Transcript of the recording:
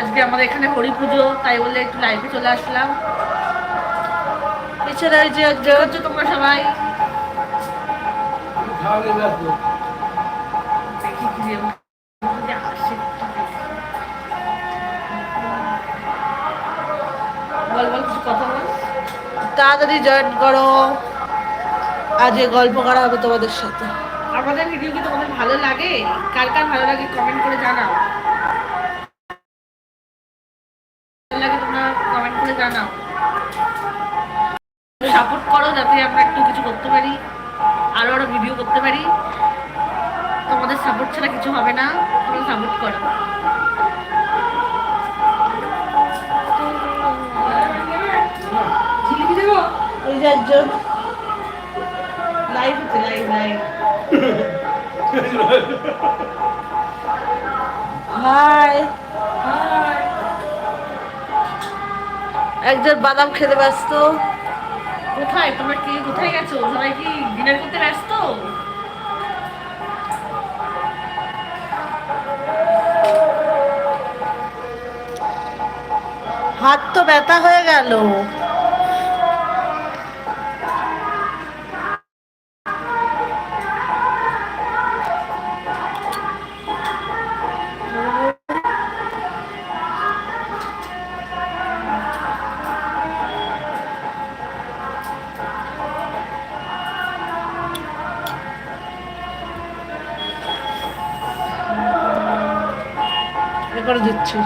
আজকে আমাদের এখানে হরি পুজো তাই বলে একটু লাইভে চলে আসলাম। এছাড়া এই যে হচ্ছে তোমরা সবাই। তাড়াতাড়ি জয়েন করো। আজকে গল্প করা হবে তোমাদের সাথে। আমাদের ভিডিও কি তোমাদের ভালো লাগে? কার কার ভালো লাগে কমেন্ট করে জানাও। কমেন্ট করে জানাও। সাপোর্ট করো যাতে আমরা একটু কিছু করতে পারি আরও আরও ভিডিও করতে পারি। তোমাদের সাপোর্ট ছাড়া কিছু হবে না তোমরা সাপোর্ট করো। এই যে একজন। লাইভ হচ্ছে লাইভ লাইভ একজন বাদাম খেতে ব্যস্ত। কোথায়? তোমরা কি? কোথায় গেছো? সবাই কি ডিনার করতে ব্যস্ত? হাত তো ব্যথা হয়ে গেল। এ করে দিচ্ছি।